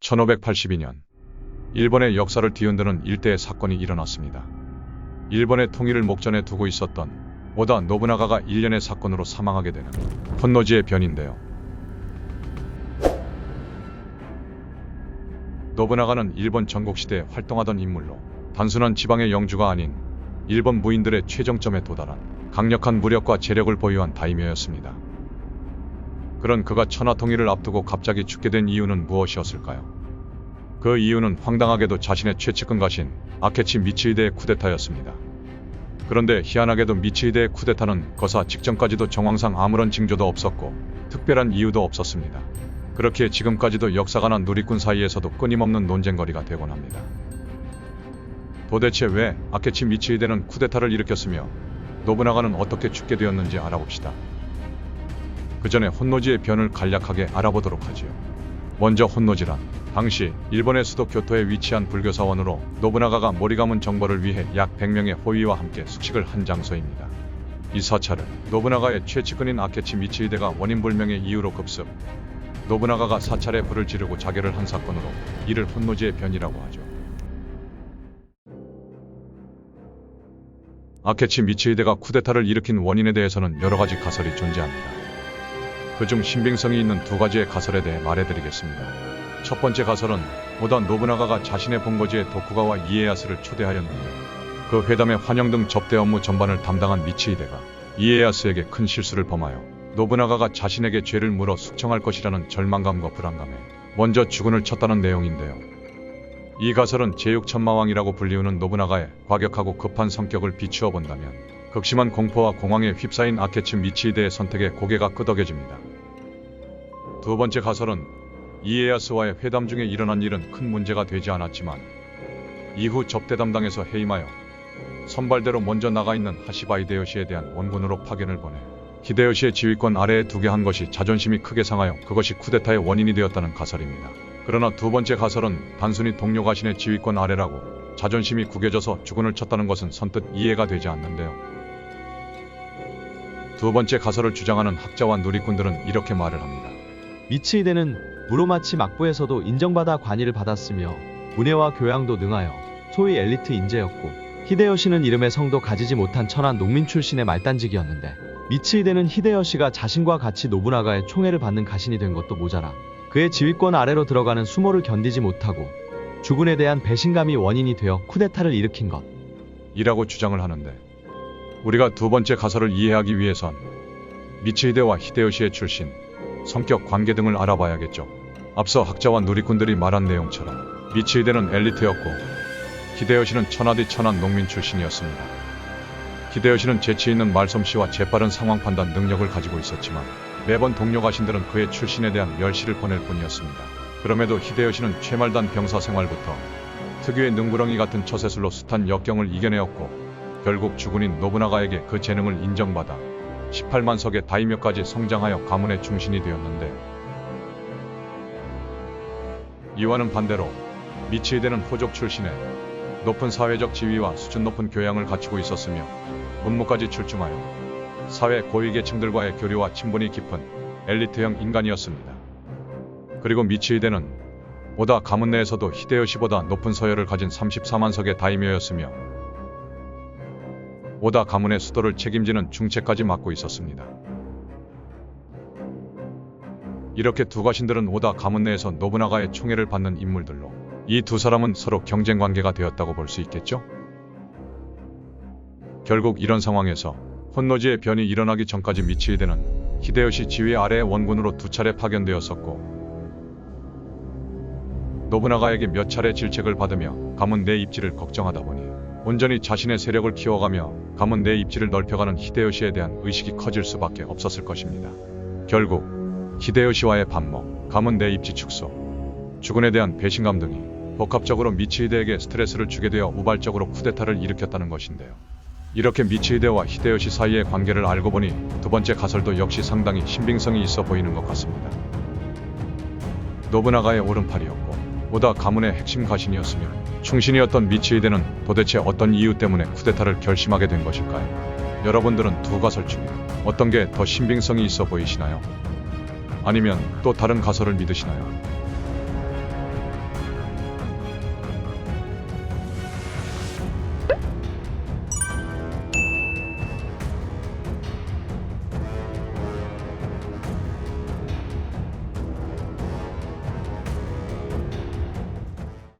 (1582년) 일본의 역사를 뒤흔드는 일대의 사건이 일어났습니다. 일본의 통일을 목전에 두고 있었던 오다 노부나가가 일련의 사건으로 사망하게 되는 혼노지의 변인데요. 노부나가는 일본 전국시대에 활동하던 인물로 단순한 지방의 영주가 아닌 일본 무인들의 최정점에 도달한 강력한 무력과 재력을 보유한 다이묘였습니다. 그런 그가 천하 통일을 앞두고 갑자기 죽게 된 이유는 무엇이었을까요? 그 이유는 황당하게도 자신의 최측근 가신 아케치 미츠히데의 쿠데타였습니다. 그런데 희한하게도 미츠히데의 쿠데타는 거사 직전까지도 정황상 아무런 징조도 없었고 특별한 이유도 없었습니다. 그렇게 지금까지도 역사가 난 누리꾼 사이에서도 끊임없는 논쟁거리가 되곤 합니다. 도대체 왜 아케치 미츠히데는 쿠데타를 일으켰으며 노부나가는 어떻게 죽게 되었는지 알아봅시다. 그 전에 혼노지의 변을 간략하게 알아보도록 하지요. 먼저 혼노지란 당시 일본의 수도 교토에 위치한 불교 사원으로 노부나가가 모리가문 정벌을 위해 약 100명의 호위와 함께 숙식을 한 장소입니다. 이 사찰은 노부나가의 최측근인 아케치 미츠히데가 원인불명의 이유로 급습, 노부나가가 사찰에 불을 지르고 자결을 한 사건으로 이를 혼노지의 변이라고 하죠. 아케치 미츠히데가 쿠데타를 일으킨 원인에 대해서는 여러 가지 가설이 존재합니다. 그중 신빙성이 있는 두 가지의 가설에 대해 말해드리겠습니다. 첫 번째 가설은 오다 노부나가가 자신의 본거지에 도쿠가와 이에야스를 초대하였는데 그 회담의 환영 등 접대 업무 전반을 담당한 미치히데가 이에야스에게 큰 실수를 범하여 노부나가가 자신에게 죄를 물어 숙청할 것이라는 절망감과 불안감에 먼저 주군을 쳤다는 내용인데요. 이 가설은 제6천마왕이라고 불리우는 노부나가의 과격하고 급한 성격을 비추어 본다면 극심한 공포와 공황에 휩싸인 아케츠 미치히데의 선택에 고개가 끄덕여집니다. 두 번째 가설은 이에야스와의 회담 중에 일어난 일은 큰 문제가 되지 않았지만 이후 접대 담당에서 해임하여 선발대로 먼저 나가 있는 하시바 히데요시에 대한 원군으로 파견을 보내 히데요시의 지휘권 아래에 두게 한 것이 자존심이 크게 상하여 그것이 쿠데타의 원인이 되었다는 가설입니다. 그러나 두 번째 가설은 단순히 동료 가신의 지휘권 아래라고 자존심이 구겨져서 주군을 쳤다는 것은 선뜻 이해가 되지 않는데요. 두 번째 가설을 주장하는 학자와 누리꾼들은 이렇게 말을 합니다. 미츠히데는 무로마치 막부에서도 인정받아 관의를 받았으며 문예와 교양도 능하여 소위 엘리트 인재였고 히데요시는 이름의 성도 가지지 못한 천한 농민 출신의 말단직이었는데 미츠히데는 히데요시가 자신과 같이 노부나가의 총애를 받는 가신이 된 것도 모자라 그의 지휘권 아래로 들어가는 수모를 견디지 못하고 주군에 대한 배신감이 원인이 되어 쿠데타를 일으킨 것. 이라고 주장을 하는데 우리가 두 번째 가설을 이해하기 위해선 미츠히데와 히데요시의 출신, 성격, 관계 등을 알아봐야겠죠. 앞서 학자와 누리꾼들이 말한 내용처럼 미츠히데는 엘리트였고 히데요시는 천하디 천한 농민 출신이었습니다. 히데요시는 재치 있는 말솜씨와 재빠른 상황 판단 능력을 가지고 있었지만 매번 동료 가신들은 그의 출신에 대한 멸시를 보낼 뿐이었습니다. 그럼에도 히데요시는 최말단 병사 생활부터 특유의 능구렁이 같은 처세술로 숱한 역경을 이겨내었고 결국 주군인 노부나가에게 그 재능을 인정받아 18만 석의 다이묘까지 성장하여 가문의 중심이 되었는데 이와는 반대로 미치히데는 호족 출신에 높은 사회적 지위와 수준 높은 교양을 갖추고 있었으며 문무까지 출중하여 사회 고위계층들과의 교류와 친분이 깊은 엘리트형 인간이었습니다. 그리고 미치히데는 오다 가문 내에서도 히데요시보다 높은 서열을 가진 34만 석의 다이묘였으며 오다 가문의 수도를 책임지는 중체까지 맡고 있었습니다. 이렇게 두 가신들은 오다 가문 내에서 노부나가의 총애를 받는 인물들로 이 두 사람은 서로 경쟁 관계가 되었다고 볼 수 있겠죠? 결국 이런 상황에서 혼노지의 변이 일어나기 전까지 미치히데는 히데요시 지휘 아래의 원군으로 두 차례 파견되었었고 노부나가에게 몇 차례 질책을 받으며 가문 내 입지를 걱정하다 보니 온전히 자신의 세력을 키워가며 가문 내 입지를 넓혀가는 히데요시에 대한 의식이 커질 수밖에 없었을 것입니다. 결국 히데요시와의 반목, 가문 내 입지 축소, 주군에 대한 배신감 등이 복합적으로 미치히데에게 스트레스를 주게 되어 우발적으로 쿠데타를 일으켰다는 것인데요. 이렇게 미치히데와 히데요시 사이의 관계를 알고 보니 두 번째 가설도 역시 상당히 신빙성이 있어 보이는 것 같습니다. 노부나가의 오른팔이었 보다 가문의 핵심 가신이었으며 충신이었던 미치에대는 도대체 어떤 이유 때문에 쿠데타를 결심하게 된 것일까요? 여러분들은 두 가설 중에 어떤 게 더 신빙성이 있어 보이시나요? 아니면 또 다른 가설을 믿으시나요?